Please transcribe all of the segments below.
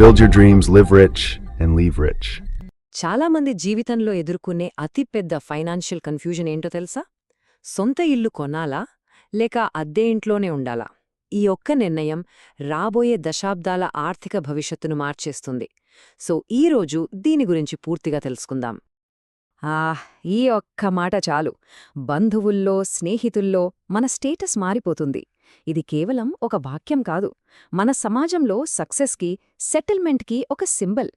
Build your dreams, live rich, and leave rich. చాలామంది జీవితంలో ఎదుర్కొనే అతిపెద్ద ఫైనాన్షియల్ కన్ఫ్యూజన్ ఏంటో తెలుసా? సొంత ఇల్లు కొనాలా? లేక అద్దె ఇంట్లోనే ఉండాలా? ఈ ఒక్క నిర్ణయం రాబోయే దశాబ్దాల ఆర్థిక భవిష్యత్తును మార్చేస్తుంది. సో ఈరోజు దీని గురించి పూర్తిగా తెలుసుకుందాం. ఆహ్ ఈ ఒక్క మాట చాలు. బంధువుల్లో స్నేహితుల్లో మన స్టేటస్ మారిపోతుంది. ఇది కేవలం ఒక వాక్యం కాదు. మన సమాజంలో సక్సెస్కి సెటిల్మెంట్కి ఒక సింబల్.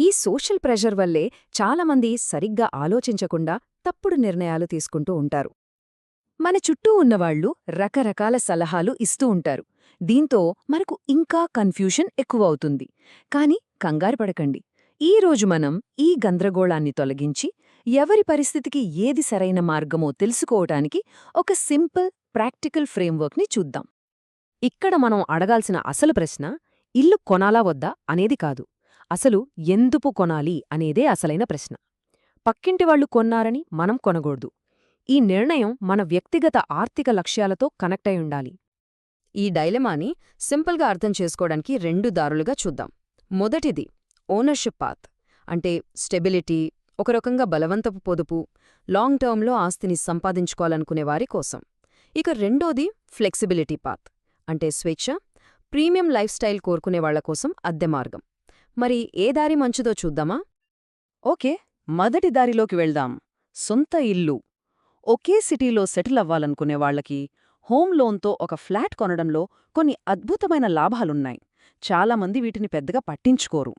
ఈ సోషల్ ప్రెషర్ వల్లే చాలామంది సరిగ్గా ఆలోచించకుండా తప్పుడు నిర్ణయాలు తీసుకుంటూ ఉంటారు. మన చుట్టూ ఉన్నవాళ్ళు రకరకాల సలహాలు ఇస్తూ ఉంటారు. దీంతో మనకు ఇంకా కన్ఫ్యూషన్ ఎక్కువవుతుంది. కాని కంగారు పడకండి. ఈరోజు మనం ఈ గందరగోళాన్ని తొలగించి ఎవరి పరిస్థితికి ఏది సరైన మార్గమో తెలుసుకోవటానికి ఒక సింపుల్ ప్రాక్టికల్ ఫ్రేమ్వర్క్ని చూద్దాం. ఇక్కడ మనం అడగాల్సిన అసలు ప్రశ్న ఇల్లు కొనాలా వద్దా అనేది కాదు. అసలు ఎందుకు కొనాలి అనేదే అసలైన ప్రశ్న. పక్కింటి వాళ్ళు కొన్నారని మనం కొనకూడదు. ఈ నిర్ణయం మన వ్యక్తిగత ఆర్థిక లక్ష్యాలతో కనెక్ట్ అయి ఉండాలి. ఈ డైలమాని సింపుల్గా అర్థం చేసుకోవడానికి రెండు దారులుగా చూద్దాం. మొదటిది ఓనర్షిప్ పాత్. అంటే స్టెబిలిటీ ఒక రకంగా బలవంతపు పొదుపు లాంగ్ టర్మ్లో ఆస్తిని సంపాదించుకోవాలనుకునే వారి కోసం. ఇక రెండోది ఫ్లెక్సిబిలిటీ పాత్ అంటే స్వేచ్ఛ ప్రీమియం లైఫ్ స్టైల్ కోరుకునే వాళ్ళ కోసం అద్దె మార్గం. మరి ఏ దారి మంచిదో చూద్దామా? ఓకే మొదటి దారిలోకి వెళ్దాం. సొంత ఇల్లు. ఒకే సిటీలో సెటిల్ అవ్వాలనుకునే వాళ్ళకి హోమ్ లోన్తో ఒక ఫ్లాట్ కొనడంలో కొన్ని అద్భుతమైన లాభాలున్నాయి. చాలామంది వీటిని పెద్దగా పట్టించుకోరు.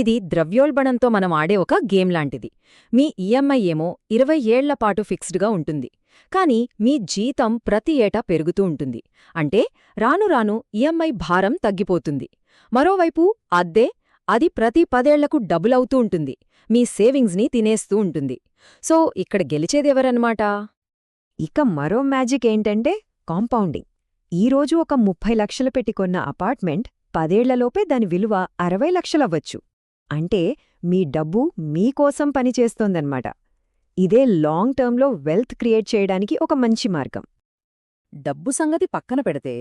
ఇది ద్రవ్యోల్బణంతో మనం ఆడే ఒక గేమ్ లాంటిది. మీ ఈఎంఐ ఏమో ఇరవై ఏళ్ళపాటు ఫిక్స్డ్గా ఉంటుంది. కానీ మీ జీతం ప్రతి ఏటా పెరుగుతూ ఉంటుంది. అంటే రాను రాను ఈఎంఐ భారం తగ్గిపోతుంది. మరోవైపు అద్దె అది ప్రతి పదేళ్ళకు డబులవుతూ ఉంటుంది. మీ సేవింగ్స్ని తినేస్తూ ఉంటుంది. సో ఇక్కడ గెలిచేదెవరన్నమాట ఇక మరో మ్యాజిక్ ఏంటంటే కాంపౌండింగ్. ఈరోజు ఒక ముప్పై లక్షలు పెట్టి కొన్న అపార్ట్మెంట్ పదేళ్ళలోపే దాని విలువ అరవై లక్షలవ్వచ్చు. అంటే మీ డబ్బు మీకోసం పనిచేస్తోందన్నమాట ఇదే లాంగ్ టర్మ్లో వెల్త్ క్రియేట్ చేయడానికి ఒక మంచి మార్గం. డబ్బు సంగతి పక్కన పెడితే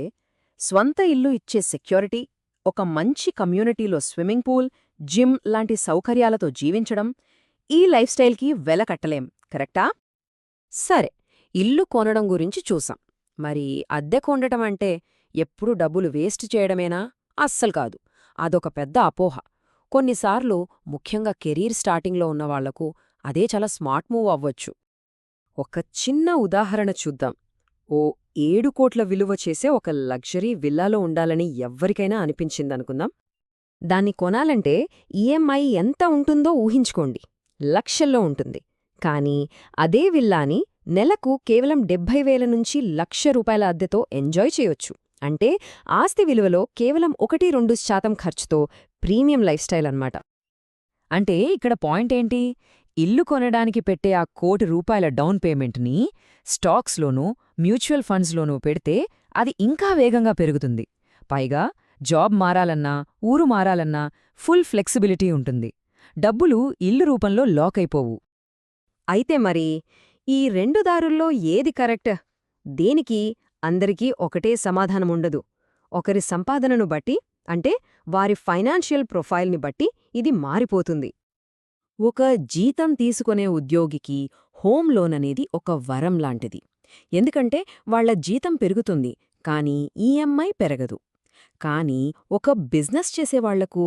స్వంత ఇల్లు ఇచ్చే సెక్యూరిటీ ఒక మంచి కమ్యూనిటీలో స్విమ్మింగ్ పూల్ జిమ్ లాంటి సౌకర్యాలతో జీవించడం ఈ లైఫ్ స్టైల్కి వెల కట్టలేం కరెక్టా? సరే ఇల్లు కొనడం గురించి చూసాం. మరి అద్దె కొండటం అంటే ఎప్పుడు డబ్బులు వేస్ట్ చేయడమేనా? అస్సలు కాదు. అదొక పెద్ద అపోహ. కొన్నిసార్లు ముఖ్యంగా కెరీర్ స్టార్టింగ్లో ఉన్నవాళ్ళకు అదే చాలా స్మార్ట్ మూవ్ అవ్వచ్చు. ఒక చిన్న ఉదాహరణ చూద్దాం. ఓ ఏడు కోట్ల విలువ చేసే ఒక లగ్జరీ విల్లాలో ఉండాలని ఎవ్వరికైనా అనిపించిందనుకుందాం. దాన్ని కొనాలంటే ఈఎంఐ ఎంత ఉంటుందో ఊహించుకోండి. లక్షల్లో ఉంటుంది. కానీ అదే విల్లాని నెలకు కేవలం డెబ్భై వేల నుంచి లక్ష రూపాయల అద్దెతో ఎంజాయ్ చేయొచ్చు. అంటే ఆస్తి విలువలో కేవలం ఒకటి రెండు శాతం ఖర్చుతో ప్రీమియం లైఫ్ స్టైల్ అన్నమాట. అంటే ఇక్కడ పాయింట్ ఏంటి? ఇల్లు కొనడానికి పెట్టే ఆ కోటి రూపాయల డౌన్ పేమెంట్ని స్టాక్స్లోనూ మ్యూచువల్ ఫండ్స్లోనూ పెడితే అది ఇంకా వేగంగా పెరుగుతుంది. పైగా జాబ్ మారాలన్నా ఊరు మారాలన్నా ఫుల్ ఫ్లెక్సిబిలిటీ ఉంటుంది. డబ్బులు ఇల్లు రూపంలో లాక్ అయిపోవు. అయితే మరి ఈ రెండు దారుల్లో ఏది కరెక్ట్? దేనికి అందరికీ ఒకటే సమాధానముండదు. ఒకరి సంపాదనను బట్టి అంటే వారి ఫైనాన్షియల్ ప్రొఫైల్ని బట్టి ఇది మారిపోతుంది. ఒక జీతం తీసుకునే ఉద్యోగికి హోమ్ లోన్ అనేది ఒక వరం లాంటిది. ఎందుకంటే వాళ్ళ జీతం పెరుగుతుంది కానీ ఈఎంఐ పెరగదు. కానీ ఒక బిజినెస్ చేసేవాళ్ళకు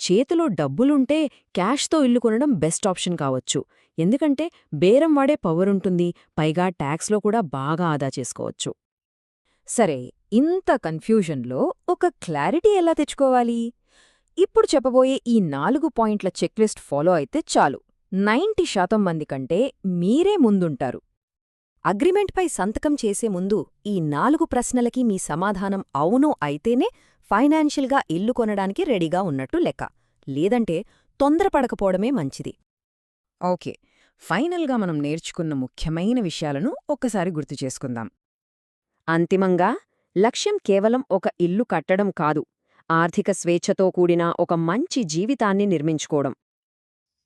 చేతిలో డబ్బులుంటే క్యాష్తో ఇల్లు కొనడం బెస్ట్ ఆప్షన్ కావచ్చు. ఎందుకంటే బేరం వాడే పవరుంటుంది పైగా ట్యాక్స్లో కూడా బాగా ఆదా చేసుకోవచ్చు. సరే ఇంత కన్ఫ్యూజన్లో ఒక క్లారిటీ ఎలా తెచ్చుకోవాలి? ఇప్పుడు చెప్పబోయే ఈ నాలుగు పాయింట్ల చెక్లిస్ట్ ఫాలో అయితే చాలు. నైంటీ శాతం మంది కంటే మీరే ముందుంటారు. అగ్రిమెంట్పై సంతకం చేసే ముందు ఈ నాలుగు ప్రశ్నలకి మీ సమాధానం అవునో అయితేనే ఫైనాన్షియల్గా ఇల్లు కొనడానికి రెడీగా ఉన్నట్టు లెక్క. లేదంటే తొందరపడకపోవడమే మంచిది. ఓకే ఫైనల్గా మనం నేర్చుకున్న ముఖ్యమైన విషయాలను ఒక్కసారి గుర్తు చేసుకుందాం. అంతిమంగా లక్ష్యం కేవలం ఒక ఇల్లు కట్టడం కాదు ఆర్థిక స్వేచ్ఛతో కూడిన ఒక మంచి జీవితాన్ని నిర్మించుకోవడం.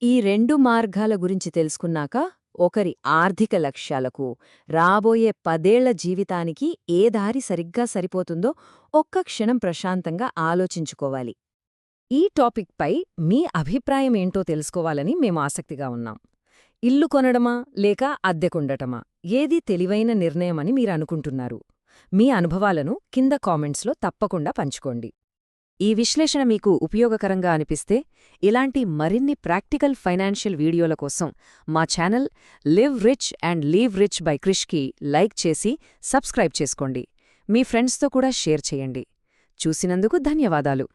ఈ రెండు మార్గాల గురించి తెలుసుకున్నాక ఒకరి ఆర్థిక లక్ష్యాలకు రాబోయే పదేళ్ళ జీవితానికి ఏ దారి సరిగ్గా సరిపోతుందో ఒక్క క్షణం ప్రశాంతంగా ఆలోచించుకోవాలి. ఈ టాపిక్పై మీ అభిప్రాయం ఏంటో తెలుసుకోవాలని మేము ఆసక్తిగా ఉన్నాం. ఇల్లు కొనడమా లేక అద్దెకుండటమా ఏది తెలివైన నిర్ణయమని మీరు అనుకుంటున్నారు? మీ అనుభవాలను కింద కామెంట్స్లో తప్పకుండా పంచుకోండి. ఈ విశ్లేషణ మీకు ఉపయోగకరంగా అనిపిస్తే ఇలాంటి మరిన్ని ప్రాక్టికల్ ఫైనాన్షియల్ వీడియోల కోసం మా channel live rich and leave rich by క్రిష్కి like చేసి సబ్స్క్రైబ్ చేసుకోండి. మీ ఫ్రెండ్స్తో కూడా షేర్ చేయండి. చూసినందుకు ధన్యవాదాలు.